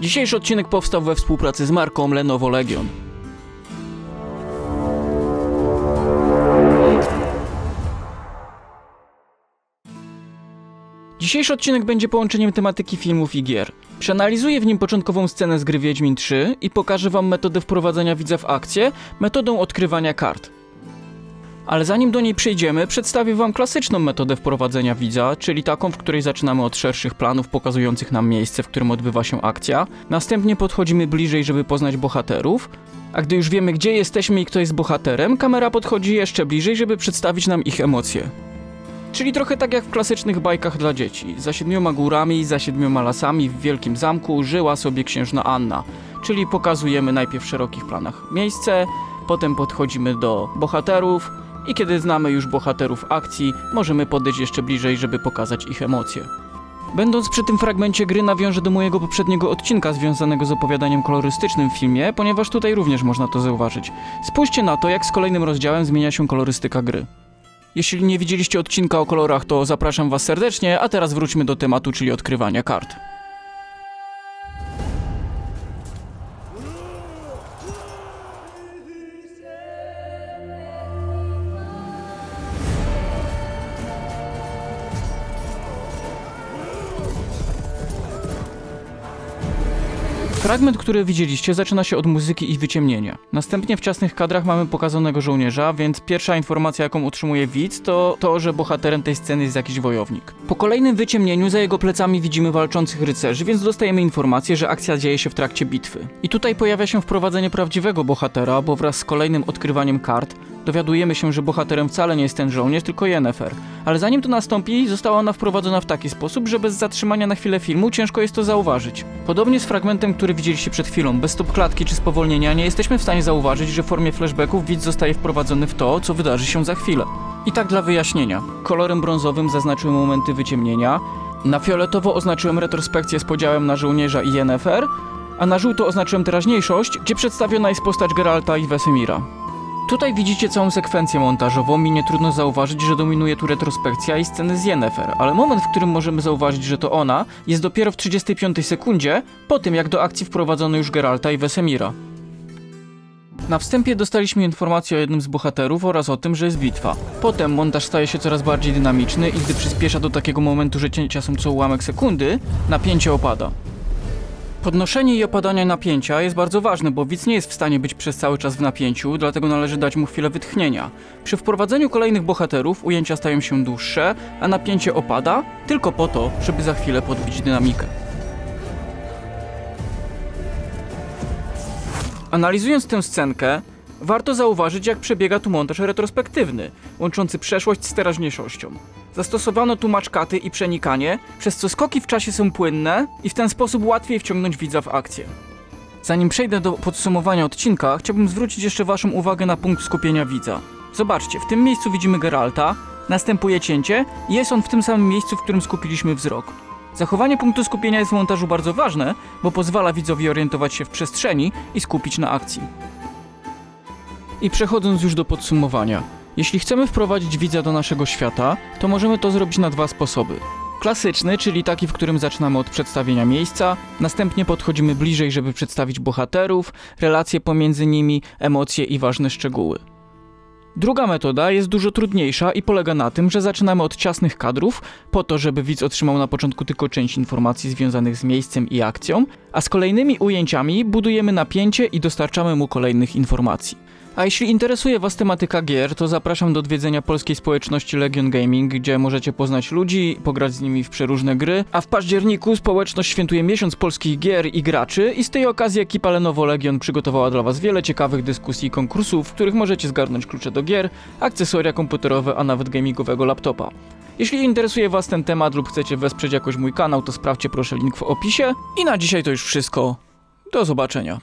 Dzisiejszy odcinek powstał we współpracy z marką Lenovo Legion. Dzisiejszy odcinek będzie połączeniem tematyki filmów i gier. Przeanalizuję w nim początkową scenę z gry Wiedźmin 3 i pokażę wam metodę wprowadzenia widza w akcję metodą odkrywania kart. Ale zanim do niej przejdziemy, przedstawię wam klasyczną metodę wprowadzenia widza, czyli taką, w której zaczynamy od szerszych planów pokazujących nam miejsce, w którym odbywa się akcja. Następnie podchodzimy bliżej, żeby poznać bohaterów, a gdy już wiemy, gdzie jesteśmy i kto jest bohaterem, kamera podchodzi jeszcze bliżej, żeby przedstawić nam ich emocje. Czyli trochę tak jak w klasycznych bajkach dla dzieci. Za siedmioma górami, za siedmioma lasami w wielkim zamku żyła sobie księżna Anna. Czyli pokazujemy najpierw w szerokich planach miejsce, potem podchodzimy do bohaterów i kiedy znamy już bohaterów akcji, możemy podejść jeszcze bliżej, żeby pokazać ich emocje. Będąc przy tym fragmencie gry nawiążę do mojego poprzedniego odcinka związanego z opowiadaniem kolorystycznym w filmie, ponieważ tutaj również można to zauważyć. Spójrzcie na to, jak z kolejnym rozdziałem zmienia się kolorystyka gry. Jeśli nie widzieliście odcinka o kolorach, to zapraszam Was serdecznie, a teraz wróćmy do tematu, czyli odkrywania kart. Fragment, który widzieliście, zaczyna się od muzyki i wyciemnienia. Następnie w ciasnych kadrach mamy pokazanego żołnierza, więc pierwsza informacja, jaką otrzymuje widz, to to, że bohaterem tej sceny jest jakiś wojownik. Po kolejnym wyciemnieniu za jego plecami widzimy walczących rycerzy, więc dostajemy informację, że akcja dzieje się w trakcie bitwy. I tutaj pojawia się wprowadzenie prawdziwego bohatera, bo wraz z kolejnym odkrywaniem kart dowiadujemy się, że bohaterem wcale nie jest ten żołnierz, tylko Yennefer. Ale zanim to nastąpi, została ona wprowadzona w taki sposób, że bez zatrzymania na chwilę filmu ciężko jest to zauważyć. Podobnie z fragmentem, który widzieliście przed chwilą, bez stop klatki czy spowolnienia, nie jesteśmy w stanie zauważyć, że w formie flashbacków widz zostaje wprowadzony w to, co wydarzy się za chwilę. I tak dla wyjaśnienia. Kolorem brązowym zaznaczyłem momenty wyciemnienia, na fioletowo oznaczyłem retrospekcję z podziałem na żołnierza i Yennefer, a na żółto oznaczyłem teraźniejszość, gdzie przedstawiona jest postać Geralta i Wesemira. Tutaj widzicie całą sekwencję montażową i nie trudno zauważyć, że dominuje tu retrospekcja i sceny z Yennefer, ale moment, w którym możemy zauważyć, że to ona, jest dopiero w 35 sekundzie, po tym jak do akcji wprowadzono już Geralta i Wesemira. Na wstępie dostaliśmy informację o jednym z bohaterów oraz o tym, że jest bitwa. Potem montaż staje się coraz bardziej dynamiczny i gdy przyspiesza do takiego momentu, że cięcia są co ułamek sekundy, napięcie opada. Podnoszenie i opadanie napięcia jest bardzo ważne, bo widz nie jest w stanie być przez cały czas w napięciu, dlatego należy dać mu chwilę wytchnienia. Przy wprowadzeniu kolejnych bohaterów ujęcia stają się dłuższe, a napięcie opada tylko po to, żeby za chwilę podbić dynamikę. Analizując tę scenkę, warto zauważyć, jak przebiega tu montaż retrospektywny, łączący przeszłość z teraźniejszością. Zastosowano tu maczkaty i przenikanie, przez co skoki w czasie są płynne i w ten sposób łatwiej wciągnąć widza w akcję. Zanim przejdę do podsumowania odcinka, chciałbym zwrócić jeszcze Waszą uwagę na punkt skupienia widza. Zobaczcie, w tym miejscu widzimy Geralta, następuje cięcie i jest on w tym samym miejscu, w którym skupiliśmy wzrok. Zachowanie punktu skupienia jest w montażu bardzo ważne, bo pozwala widzowi orientować się w przestrzeni i skupić na akcji. I przechodząc już do podsumowania. Jeśli chcemy wprowadzić widza do naszego świata, to możemy to zrobić na dwa sposoby. Klasyczny, czyli taki, w którym zaczynamy od przedstawienia miejsca, następnie podchodzimy bliżej, żeby przedstawić bohaterów, relacje pomiędzy nimi, emocje i ważne szczegóły. Druga metoda jest dużo trudniejsza i polega na tym, że zaczynamy od ciasnych kadrów, po to, żeby widz otrzymał na początku tylko część informacji związanych z miejscem i akcją, a z kolejnymi ujęciami budujemy napięcie i dostarczamy mu kolejnych informacji. A jeśli interesuje Was tematyka gier, to zapraszam do odwiedzenia polskiej społeczności Legion Gaming, gdzie możecie poznać ludzi, pograć z nimi w przeróżne gry. A w październiku społeczność świętuje miesiąc polskich gier i graczy i z tej okazji ekipa Lenovo Legion przygotowała dla Was wiele ciekawych dyskusji i konkursów, w których możecie zgarnąć klucze do gier, akcesoria komputerowe, a nawet gamingowego laptopa. Jeśli interesuje Was ten temat lub chcecie wesprzeć jakoś mój kanał, to sprawdźcie proszę link w opisie. I na dzisiaj to już wszystko. Do zobaczenia.